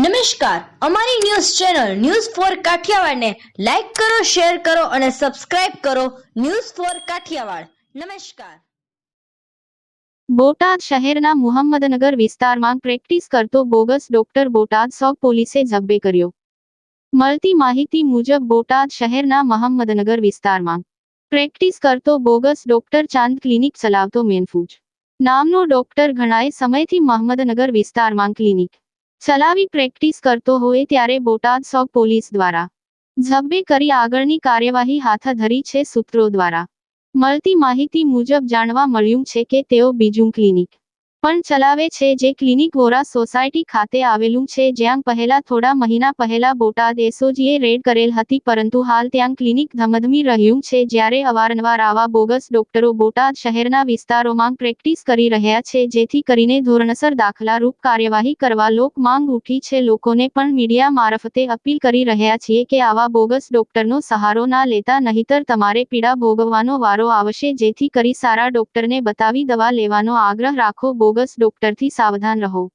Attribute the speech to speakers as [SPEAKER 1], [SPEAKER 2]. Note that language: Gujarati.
[SPEAKER 1] નમસ્કાર. અમારી ન્યૂઝ ચેનલ ન્યૂઝ ફોર કાઠિયાવાડને લાઈક કરો, શેર કરો અને સબસ્ક્રાઇબ કરો ન્યૂઝ ફોર કાઠિયાવાડ. નમસ્કાર.
[SPEAKER 2] બોટાદ શહેરના મુહમ્મદનગર વિસ્તારમાં પ્રેક્ટિસ કરતો બોગસ ડોક્ટર બોટાદ સોગ પોલીસે ઝબ્બે કર્યો. મળતી માહિતી મુજબ બોટાદ શહેરના મહમ્મદનગર વિસ્તારમાં પ્રેક્ટિસ કરતો બોગસ ડોક્ટર ચાંદ ક્લિનિક ચલાવતો મેનફૂજ. નામનો ડોક્ટર ઘણાએ સમયથી મહમ્મદનગર વિસ્તારમાં ક્લિનિક ચલાવી પ્રેક્ટિસ કરતો હોય ત્યારે બોટાદ સોગ પોલીસ દ્વારા ઝબ્બે કરી આગળની કાર્યવાહી હાથ ધરી છે સૂત્રો દ્વારા. મળતી માહિતી મુજબ જાણવા મળ્યું છે કે તેઓ બીજું ક્લિનિક પણ ચલાવે છે જે ક્લિનિક વોરા સોસાયટી ખાતે આવેલું છે જ્યાં પહેલા થોડા મહિના પહેલા બોટાદ એસઓજીએ રેડ કરેલ હતી પરંતુ હાલ ત્યાં ક્લિનિક ધમધમી રહ્યું છે જ્યારે અવારનવાર આવા બોગસ ડોક્ટરો બોટાદ શહેરના વિસ્તારોમાં પ્રેક્ટિસ કરી રહ્યા છે જેથી કરીને ધોરણસર દાખલારૂપ કાર્યવાહી કરવા લોક માંગ ઉઠી છે. લોકોને પણ મીડિયા મારફતે અપીલ કરી રહ્યા છીએ કે આવા બોગસ ડોક્ટરનો સહારો ના લેતા નહીતર તમારે પીડા ભોગવવાનો વારો આવશે જેથી કરી સારા ડોક્ટરને બતાવી દવા લેવાનો આગ્રહ રાખો. બોગસ ડોક્ટરથી સાવધાન રહો.